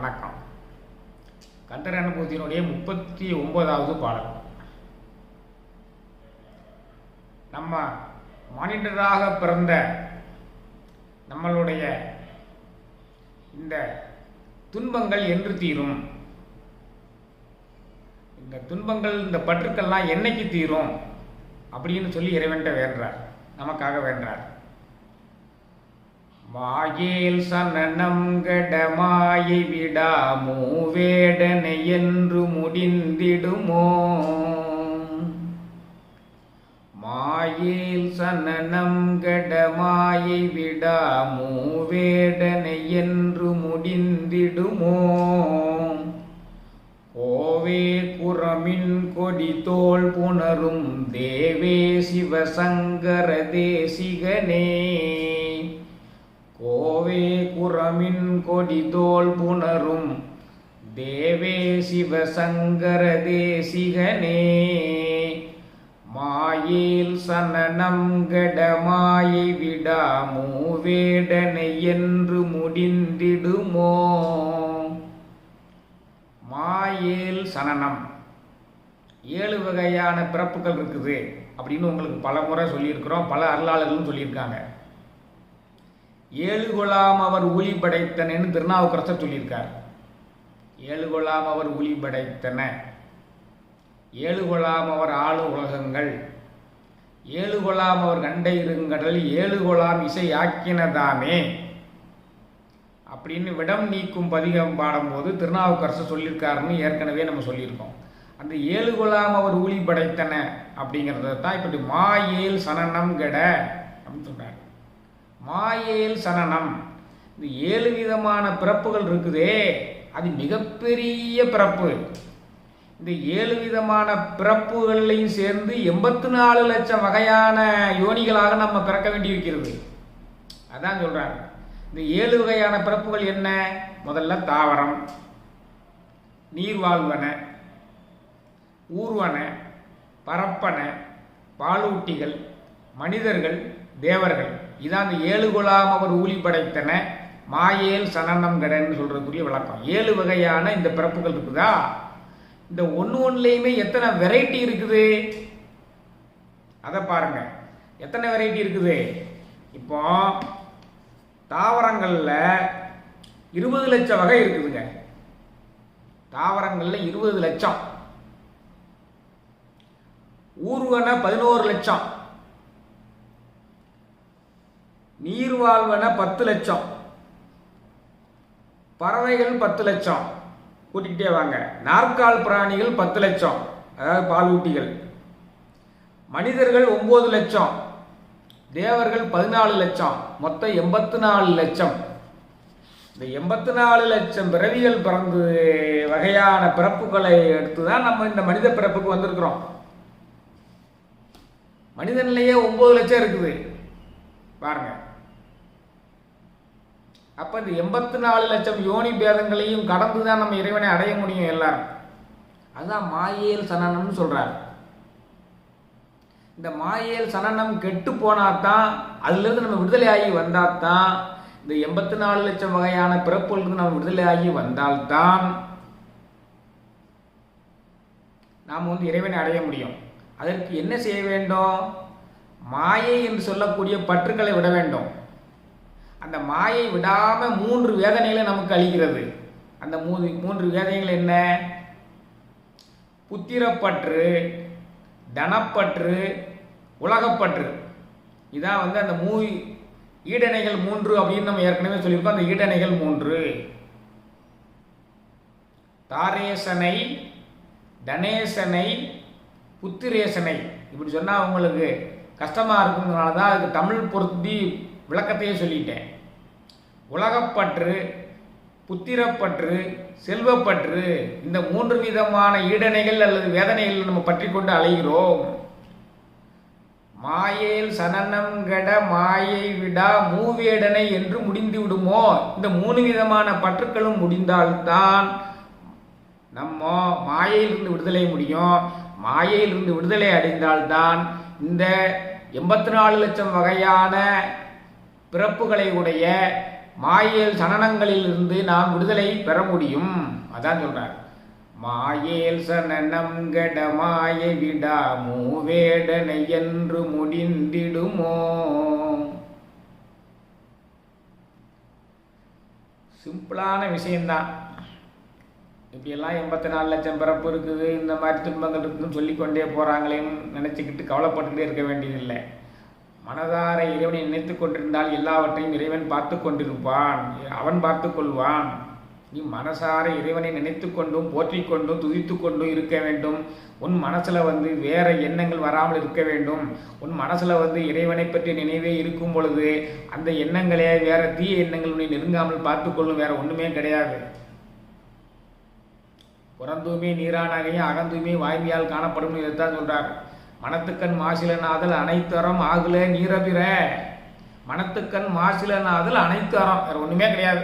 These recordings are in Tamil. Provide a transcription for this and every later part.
வணக்கம். கந்தர் அனுபவத்தினுடைய முப்பத்தி ஒன்பதாவது பாடல். நம்ம மனிதராக பிறந்த நம்மளுடைய இந்த துன்பங்கள் என்று தீரும். இந்த துன்பங்கள் இந்த பற்றுக்கள்லாம் என்னைக்கு தீரும்? அப்படின்னு சொல்லி இறைவன்ட்ட வேண்டார் நமக்காக வேண்டார் மாயேல் சனனம் கடமாயி விடாமோ வேடனை என்று முடிந்திடுமோ? மாயேல் சனனம் கடமாயி விடாமோ வேடனை என்று முடிந்திடுமோ? கோவே குரமின் கொடி தோல் புணரும் தேவே சிவசங்கர தேசிகனே. கோவே குரமின் கொடிதோல் புணரும். தேவே சிவசங்கர தேசிகனே. மாயில் சனனம் கடமாயை விடா மூவேடனை என்று முடிந்திடுமோ? மாயேல் சனனம். ஏழு வகையான பிறப்புகள் இருக்குது அப்படின்னு உங்களுக்கு பல முறை சொல்லியிருக்கிறோம் பல அருளாளர்களும் சொல்லியிருக்காங்க. ஏழுகொலாம் அவர் ஊழி படைத்தனன்னு திருநாவுக்கரசர் சொல்லியிருக்கார். ஏழுகொலாம் அவர் ஊழி படைத்தன ஏழுகொலாம் அவர் ஆளு உலகங்கள். ஏழுகொலாம் அவர் கண்டை இருங்கடல் ஏழு இசையாக்கினதாமே இசை ஆக்கினதாமே. அப்படின்னு விடம் நீக்கும் பதிகம் பாடும்போது திருநாவுக்கரசர் சொல்லியிருக்காருன்னு ஏற்கனவே நம்ம சொல்லியிருக்கோம். அந்த ஏழுகொலாம் அவர் ஊழி படைத்தன அப்படிங்கிறத தான் இப்படி மாயேல் சனனம் கெட அப்படின்னு சொல்கிறார் மாயேல் சனனம். இந்த ஏழு விதமான பிறப்புகள் இருக்குதே. அது மிகப்பெரிய பிறப்பு. இந்த ஏழு விதமான பிறப்புகளையும் சேர்ந்து எண்பத்தி நாலு லட்சம் வகையான யோனிகளாக நம்ம பிறக்க வேண்டியிருக்கிறது. அதான் சொல்கிறாங்க இந்த ஏழு வகையான பிறப்புகள் என்ன? முதல்ல தாவரம் நீர்வாழ்வன ஊர்வன பரப்பன பாலூட்டிகள் மனிதர்கள் தேவர்கள். இதான் அந்த ஏழு குலாம் அவர் ஊழி படைத்தன மாயேல் சனனம் கடன்னு சொல்றதுக்குரிய விளக்கம். ஏழு வகையான இந்த பிறப்புகள் இருக்குதா? இந்த ஒன்று ஒன்றுலையுமே எத்தனை வெரைட்டி இருக்குது? அதை பாருங்க. எத்தனை வெரைட்டி இருக்குது? இப்போ தாவரங்களில் இருபது லட்சம் வகை இருக்குதுங்க. தாவரங்களில் இருபது லட்சம். ஊர்வன பதினோரு லட்சம். நீர்வாழ்வன பத்து லட்சம். பறவைகள் பத்து லட்சம். கூட்டிக்கிட்டே வாங்க. நாற்கால் பிராணிகள் பத்து லட்சம். அதாவது பாலூட்டிகள். மனிதர்கள் ஒன்பது லட்சம். தேவர்கள் பதினாலு லட்சம். மொத்தம் எண்பத்தி நாலு லட்சம். இந்த எண்பத்தி நாலு லட்சம் பிறவிகள் பிறந்து வகையான பிறப்புகளை எடுத்து தான் நம்ம இந்த மனித பிறப்புக்கு வந்திருக்கிறோம். மனிதன்லேயே ஒன்பது லட்சம் இருக்குது. பாருங்கள் அப்ப இந்த எண்பத்தி நாலு லட்சம் யோனி பேதங்களையும் கடந்து தான் நம்ம இறைவனை அடைய முடியும் எல்லாரும். அதுதான் மாயேல் சனனம்னு சொல்றாரு. இந்த மாயேல் சனனம் கெட்டு போனாதான் அதுலேருந்து நம்ம விடுதலை ஆகி வந்தாதான் இந்த எண்பத்தி நாலு லட்சம் வகையான பிறப்புகளுக்கு நம்ம விடுதலை ஆகி வந்தால்தான் நாம் வந்து இறைவனை அடைய முடியும். அதற்கு என்ன செய்ய வேண்டும்? மாயை என்று சொல்லக்கூடிய பற்றுக்களை விட வேண்டும். அந்த மாயை விடாம மூன்று வேதனைகளை நமக்கு அளிக்கிறது. அந்த மூன்று மூன்று வேதனைகள் என்ன? புத்திரப்பற்று தனப்பற்று உலகப்பற்று. இதான் வந்து அந்த மூ ஈடனைகள் மூன்று அப்படின்னு நம்ம ஏற்கனவே சொல்லியிருக்கோம். அந்த ஈடனைகள் மூன்று. தாரேசனை தனேசனை புத்திரேசனை. இப்படி சொன்னால் உங்களுக்கு கஷ்டமாக இருக்குங்கிறனால தான் அதுக்கு தமிழ் பொருத்தி விளக்கத்தையே சொல்லிட்டேன். உலகப்பற்று புத்திரப்பற்று செல்வப்பற்று இந்த மூன்று விதமான ஈடனைகள் அல்லது வேதனைகள் நம்ம பற்றி கொண்டு அலைகிறோம். மாயையில் சனனம் கட மாயை விடா மூவேடனை என்று முடிந்து விடுமோ? இந்த மூணு விதமான பற்றுக்களும் முடிந்தால்தான் நம்ம மாயையிலிருந்து விடுதலை முடியும். மாயையிலிருந்து விடுதலை அடைந்தால்தான் இந்த எண்பத்தி நாலு லட்சம் வகையான பிறப்புகளை உடைய மாயேல் சனனங்களிலிருந்து நாம் விடுதலை பெற முடியும். அதான் சொல்றார். மாயேல் சனனம் கட மாய விடா மூவேடனை என்று முடிந்திடுமோ? சிம்பிளான விஷயம்தான். இப்படியெல்லாம் எண்பத்தி நாலு லட்சம் பிறப்பு இருக்குது இந்த மாதிரி துன்பங்கள் இருக்குதுன்னு சொல்லிக்கொண்டே போகிறாங்களேன்னு நினச்சிக்கிட்டு கவலைப்பட்டுக்கிட்டே இருக்க வேண்டியதில்லை. மனதார இறைவனை நினைத்து கொண்டிருந்தால் எல்லாவற்றையும் இறைவன் பார்த்து கொண்டிருப்பான். அவன் பார்த்து கொள்வான். நீ மனசார இறைவனை நினைத்து கொண்டும் போற்றி கொண்டும் துதித்து கொண்டும் இருக்க வேண்டும். உன் மனசில் வந்து வேற எண்ணங்கள் வராமல் இருக்க வேண்டும். உன் மனசில் வந்து இறைவனை பற்றி நினைவே இருக்கும் பொழுது அந்த எண்ணங்களே வேற தீய எண்ணங்கள் உன்னை நெருங்காமல் பார்த்துக்கொள்ளும் வேற ஒன்றுமே கிடையாது. புறந்தூமே நீரானாகையும் அகந்தூமே வாய்மையால் காணப்படும் இதைத்தான் சொல்றார் மனத்துக்கண் மாசிலனாதல் அனைத்தரம் ஆகுல நீரபிற மனத்துக்கண் மாசிலனாதல் அனைத்து அறம் வேற ஒன்றுமே கிடையாது.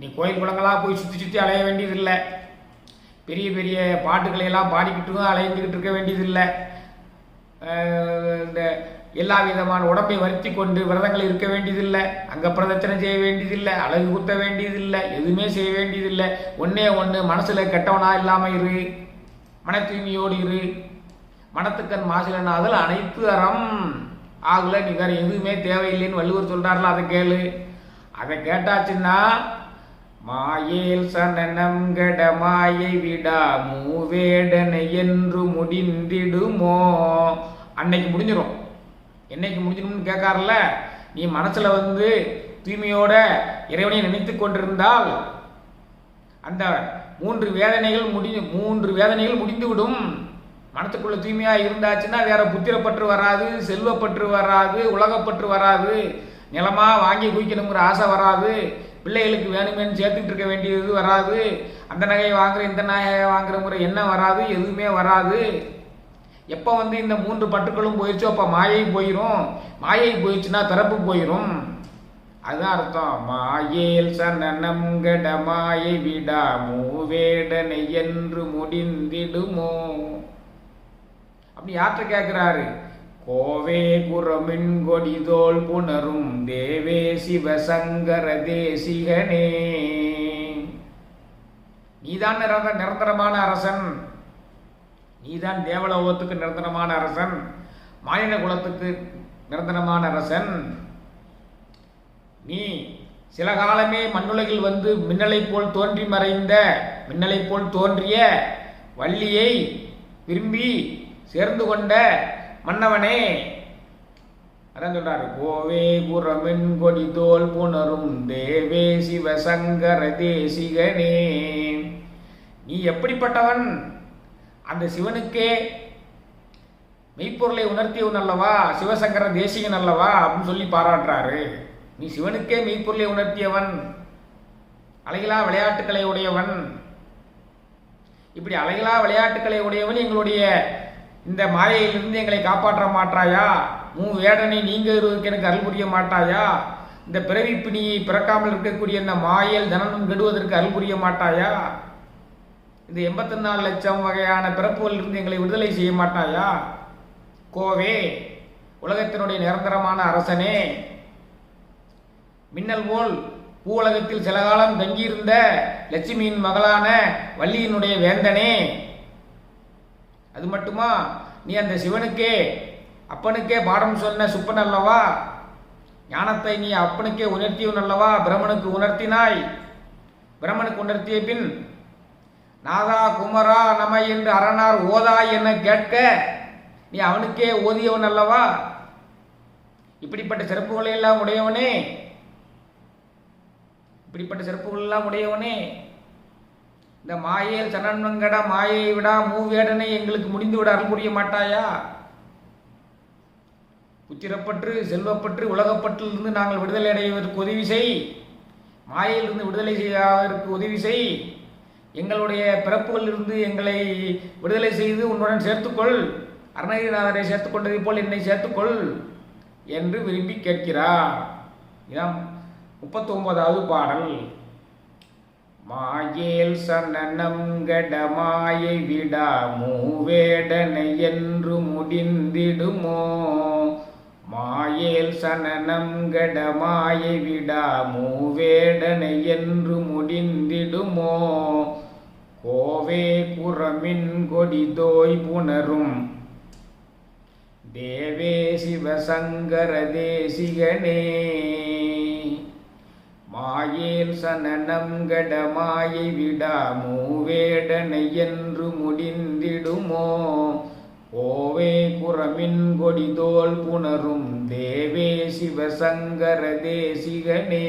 நீ கோயில் குளங்களாக போய் சுற்றி சுற்றி அலைய வேண்டியதில்லை. பெரிய பெரிய பாட்டுகளை எல்லாம் பாடிக்கிட்டும் அலைந்துக்கிட்டு இருக்க வேண்டியதில்லை. இந்த எல்லா விதமான உடம்பை வருத்தி கொண்டு விரதங்கள் இருக்க வேண்டியதில்லை. அங்கே பிரதட்சணை செய்ய வேண்டியதில்லை. அழகு குத்த வேண்டியதில்லை. எதுவுமே செய்ய வேண்டியதில்லை. ஒன்றே ஒன்று மனசில் கெட்டவனா இல்லாமல் இரு. மன தூய்மையோடு இரு. மனத்துக்கண் மாசிலனாதல் அனைத்து அறம். ஆகல நீ வேற எதுவுமே தேவையில்லைன்னு வள்ளுவர் சொல்றாருல அதை கேளு. அதை கேட்டாச்சுன்னா மாயேல் சனனம் கட மாயை விடா மூவேடனை என்று முடிந்திடுமோ? அன்னைக்கு முடிஞ்சிடும் என்னைக்கு முடிஞ்சிடும்னு கேட்காருல? நீ மனசுல வந்து தூய்மையோட இறைவனை நினைத்து கொண்டிருந்தால் அந்த மூன்று வேதனைகள் முடி மூன்று வேதனைகள் முடிந்துவிடும். மனத்துக்குள்ள தூய்மையாக இருந்தாச்சுன்னா வேற புத்திரப்பற்று வராது செல்வப்பற்று வராது உலகப்பற்று வராது. நிலமாக வாங்கி குவிக்கணுங்கிற ஆசை வராது. பிள்ளைகளுக்கு வேணுமேனு சேர்த்துட்டு இருக்க வேண்டியது வராது. அந்த நகையை வாங்குற இந்த நகையை வாங்குறங்கிற எண்ணம் வராது? எதுவுமே வராது. எப்போ வந்து இந்த மூன்று பட்டுக்களும் போயிடுச்சோ அப்போ மாயை போயிடும் மாயை போயிடுச்சுன்னா பிறப்பு போயிடும் அதுதான் அர்த்தம். மாயேல் சனனம் கட மாயை விடா மூவேடனை என்று முடிந்திடுமோ. அப்படின்னு யார்கிட்ட கேட்குறாரு கோவே புறமின் கொடிதோல் புணரும் தேவே சிவசங்கர தேசிகனே. நீதான் நிரந்த நிரந்தரமான அரசன். நீதான் தேவலோகத்துக்கு நிரந்தரமான அரசன். மாநில குலத்துக்கு நிரந்தரமான அரசன். நீ சில காலமே மண்ணுலகில் வந்து மின்னலை போல் தோன்றி மறைந்த மின்னலை போல் தோன்றிய வள்ளியை விரும்பி சேர்ந்து கொண்ட மன்னவனே. அதான் சொல்றாரு கோவே குரமின் கொடி தோல் புணரும் தேவே சிவசங்கர தேசிகனே. நீ எப்படிப்பட்டவன்? அந்த சிவனுக்கே மெய்ப்பொருளை உணர்த்தியவன் அல்லவா? சிவசங்கர தேசிகன் அல்லவா? அப்படின்னு சொல்லி பாராட்டுறாரு. நீ சிவனுக்கே மெய்ப்பொருளை உணர்த்தியவன். அழகிலா விளையாட்டுக்களை உடையவன். இப்படி அழகிலா விளையாட்டுக்களை உடையவன் எங்களுடைய இந்த மாயையிலிருந்து எங்களை காப்பாற்ற மாட்டாயா? உன் வேடனை நீங்க இருவதற்கு எனக்கு அருள் புரிய மாட்டாயா? இந்த பிறவி பிணியை பிறக்காமல் இருக்கக்கூடிய இந்த மாயல் தனனும் கெடுவதற்கு அருள் புரிய மாட்டாயா? இந்த எண்பத்தி நாலு லட்சம் வகையான பிறப்புகளிலிருந்து எங்களை விடுதலை செய்ய மாட்டாயா? கோவே உலகத்தினுடைய நிரந்தரமான அரசனே. மின்னல் போல் பூ உலகத்தில் சில காலம் தங்கியிருந்த லட்சுமியின் மகளான வள்ளியினுடைய வேந்தனே. அது மட்டுமா? நீ அந்த சிவனுக்கே அப்பனுக்கே பாடம் சொன்ன சுப்பன் அல்லவா? ஞானத்தை நீ அப்பனுக்கே உணர்த்தியவன் அல்லவா? பிரம்மனுக்கு உணர்த்தினாய். பிரம்மனுக்கு உணர்த்திய பின் நாதா குமரா நம என்று அரணார் ஓதாய் என கேட்க நீ அவனுக்கே ஓதியவன் அல்லவா? இப்படிப்பட்ட சிறப்புகளை எல்லாம் உடையவனே. இப்படிப்பட்ட சிறப்புகள் எல்லாம் உடையவனே. இந்த மாயையில் சனன்வங்கட மாயை விடா மூவேடனை எங்களுக்கு முடிந்து விட அருள் புரிய மாட்டாயா? புத்திரப்பற்று செல்வப்பற்று உலகப்பற்றிலிருந்து நாங்கள் விடுதலை அடைவதற்கு உதவி செய். மாயையிலிருந்து விடுதலை செய்வதற்கு உதவி செய். எங்களுடைய பிறப்புகளிலிருந்து எங்களை விடுதலை செய்து உன்னுடன் சேர்த்துக்கொள். அருணகிரிநாதரை சேர்த்துக்கொண்டதை போல் என்னை சேர்த்துக்கொள் என்று விரும்பி கேட்கிறார். இதான் முப்பத்தொன்பதாவது பாடல். மாயேல் சனனம் கடமாயை விடா மூவேடனை என்று முடிந்திடுமோ? மாயேல் சனனம் கடமாயை விடா மூவேடனை என்று முடிந்திடுமோ? கோவே குரமின் கொடிதோய் புணரும். தேவே சிவசங்கர தேசிகனே. மாயேல் சனனம் கட விடாமோ வேடனை என்று முடிந்திடுமோ? ஓவே குரமின் கொடிதோல் புணரும் தேவே சிவசங்கர தேசிகனே.